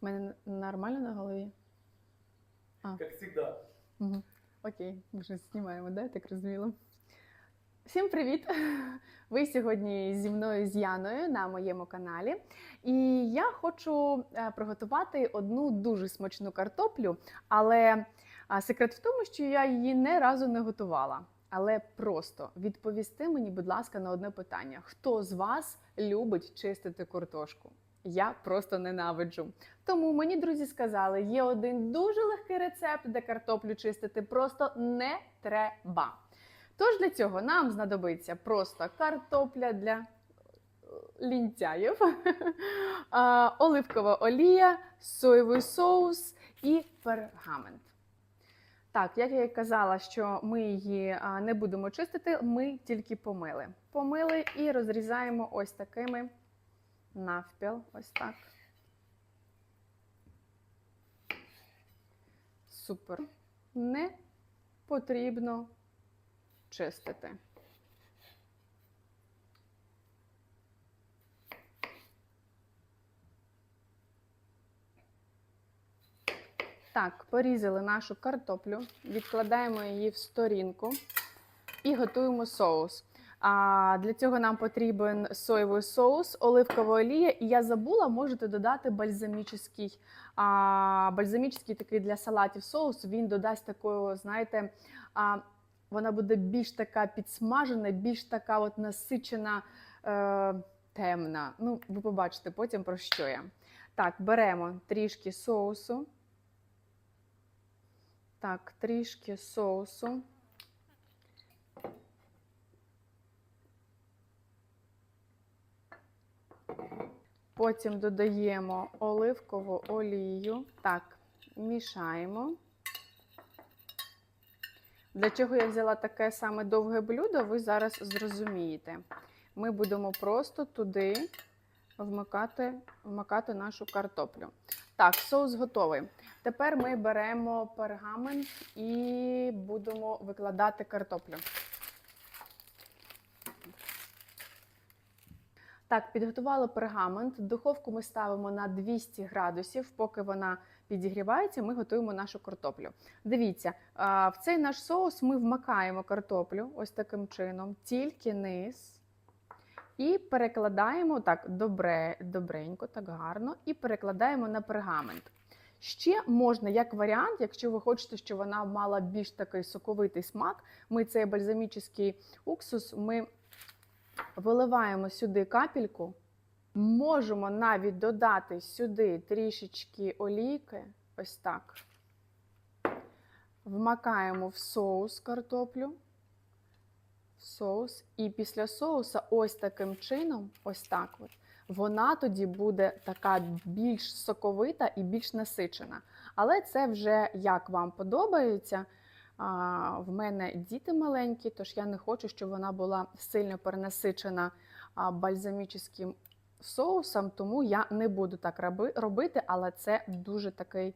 У мене нормально на голові? Как всегда. Угу. Окей, ми вже знімаємо, да? Так розуміла. Всім привіт! Ви сьогодні зі мною з Яною на моєму каналі. І я хочу е, приготувати одну дуже смачну картоплю, але секрет в тому, що я її не разу не готувала. Але просто відповісти мені, будь ласка, на одне питання: хто з вас любить чистити картошку? Я просто ненавиджу. Тому мені друзі сказали, є один дуже легкий рецепт, де картоплю чистити просто не треба. Тож для цього нам знадобиться просто картопля для е, лінтяїв, оливкова олія, соєвий соус і пергамент. Так, як я і казала, що ми її не будемо чистити, ми тільки помили. Помили і розрізаємо ось такими навпіл. Ось так. Супер. Не потрібно чистити. Так, порізали нашу картоплю, відкладаємо її в сторінку і готуємо соус. А для цього нам потрібен соєвий соус, оливкова олія, і я забула, можете додати бальзамічний, а, бальзамічний такий для салатів соус. Він додасть такого, знаєте, а, вона буде більш така підсмажена, більш така от насичена, е, темна. Ну, ви побачите потім про що я. Так, беремо трішки соусу. Так, трішки соусу. Потім додаємо оливкову олію. Так, мішаємо. Для чого я взяла таке саме довге блюдо, ви зараз зрозумієте. Ми будемо просто туди вмикати, вмикати нашу картоплю. Так, соус готовий. Тепер ми беремо пергамент і будемо викладати картоплю. Так, підготували пергамент. Духовку ми ставимо на 200 градусів. Поки вона підігрівається, ми готуємо нашу картоплю. Дивіться, в цей наш соус ми вмикаємо картоплю ось таким чином, тільки низ. І перекладаємо так добре, добренько, так гарно, і перекладаємо на пергамент. Ще можна, як варіант, якщо ви хочете, щоб вона мала більш такий соковитий смак, ми цей бальзамічний уксус ми виливаємо сюди капельку. Можемо навіть додати сюди трішечки олійки, ось так. Вмакаємо в соус картоплю. В соус. І після соуса, ось таким чином, ось так от, вона тоді буде така більш соковита і більш насичена. Але це вже як вам подобається. А, В мене діти маленькі, тож я не хочу, щоб вона була сильно перенасичена бальзамічним соусом, тому я не буду так роби- робити, але це дуже такий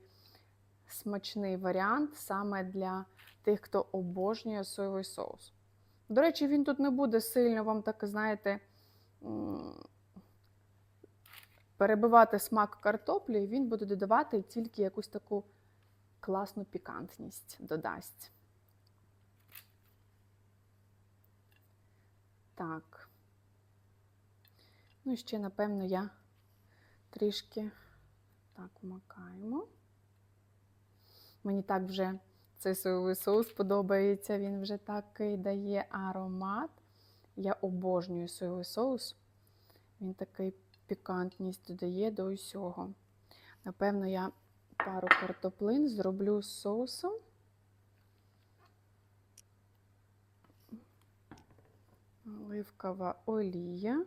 смачний варіант саме для тих, хто обожнює соєвий соус. До речі, він тут не буде сильно вам так, знаєте, перебивати смак картоплі, він буде додавати тільки якусь таку класну пікантність додасть. Так. Ну і ще, напевно, я трішки так вмикаємо. Мені так вже цей соєвий соус подобається, він вже такий дає аромат. Я обожнюю соєвий соус. Він такий пікантність додає до усього. Напевно, я пару картоплин зроблю з соусом. Оливкова олія.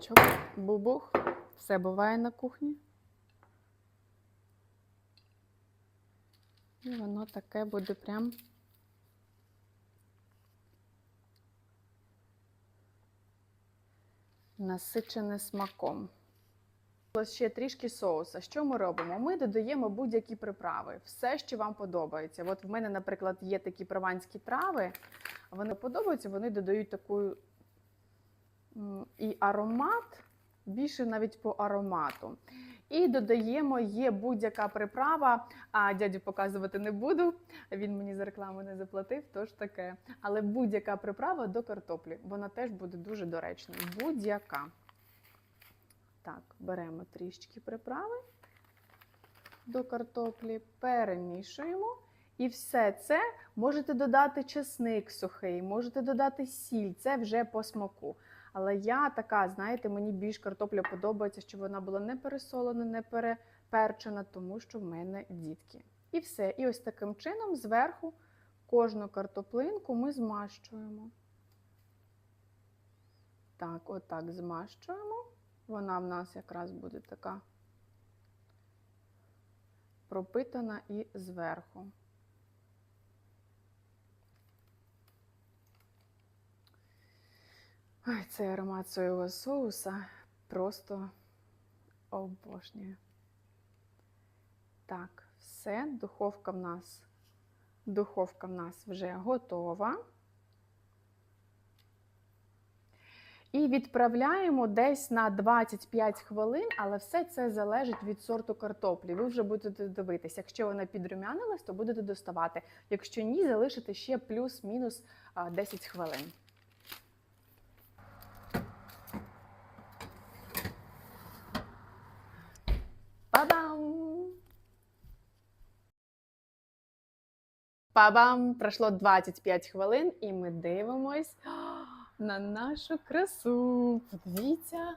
Щоб бубух. Все буває на кухні. І воно таке буде прям. Насичене смаком. Ще трішки соуса. Що ми робимо? Ми додаємо будь-які приправи, все, що вам подобається. От в мене, наприклад, є такі прованські трави, вони подобаються, вони додають таку І аромат, більше навіть по аромату. І додаємо, є будь-яка приправа, а дядю показувати не буду. Він мені за рекламу не заплатив, тож таке. Але будь-яка приправа до картоплі, вона теж буде дуже доречною. Будь-яка. Так, беремо трішки приправи до картоплі, перемішуємо. І все це можете додати чесник сухий, можете додати сіль, це вже по смаку. Але я така, знаєте, мені більш картопля подобається, щоб вона була не пересолена, не переперчена, тому що в мене дітки. І все. І ось таким чином зверху кожну картоплинку ми змащуємо. Так, отак змащуємо. Вона в нас якраз буде така пропитана і зверху. Ой, цей аромат соєвого соуса просто обожнюю. Так, все, духовка в нас, духовка в нас вже готова. І відправляємо десь на 25 хвилин, але все це залежить від сорту картоплі. Ви вже будете дивитися. Якщо вона підрумянилась, то будете доставати. Якщо ні, залишите ще плюс-мінус 10 хвилин. Па-бам! Па-бам! Пройшло 25 хвилин, і ми дивимось на нашу красу. Подивіться.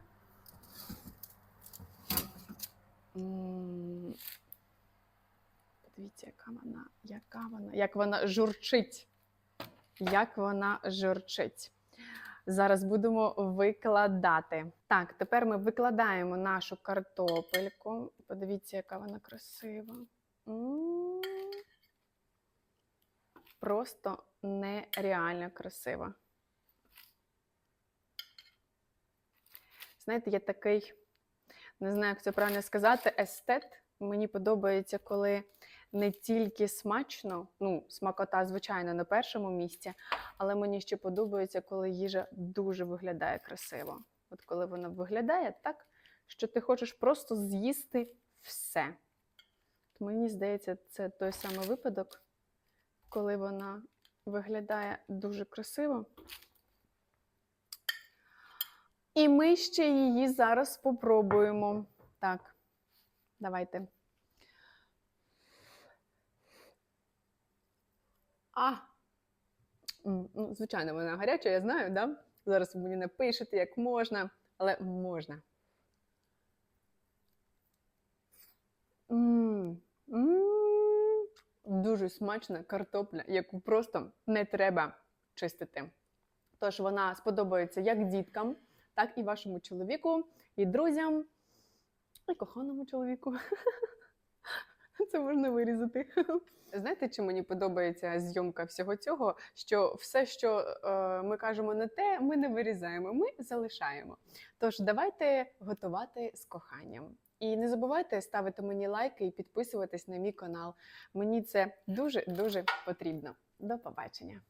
Подивіться, яка вона, яка вона, як вона журчить. Як вона журчить. Зараз будемо викладати. Так, тепер ми викладаємо нашу картопельку. Подивіться, яка вона красива. М. Просто нереально красива. Знаєте, я такий, не знаю, як це правильно сказати, естет. Мені подобається, коли не тільки смачно, ну, смакота, звичайно, на першому місці, але мені ще подобається, коли їжа дуже виглядає красиво. От коли вона виглядає так, що ти хочеш просто з'їсти все. Мені здається, це той самий випадок, коли вона виглядає дуже красиво. І ми ще її зараз спробуємо. Так, давайте. А! Ну, звичайно, вона гаряча, я знаю, да? Зараз мені напишете, як можна, але можна. М, м, Дуже смачна картопля, яку просто не треба чистити. Тож вона сподобається як діткам, так і вашому чоловіку, і друзям, і коханому чоловіку. Це можна вирізати. Знаєте, чи мені подобається зйомка всього цього? Що все, що е, ми кажемо не те, ми не вирізаємо, ми залишаємо. Тож давайте готувати з коханням. І не забувайте ставити мені лайки і підписуватись на мій канал. Мені це дуже дуже потрібно. До побачення!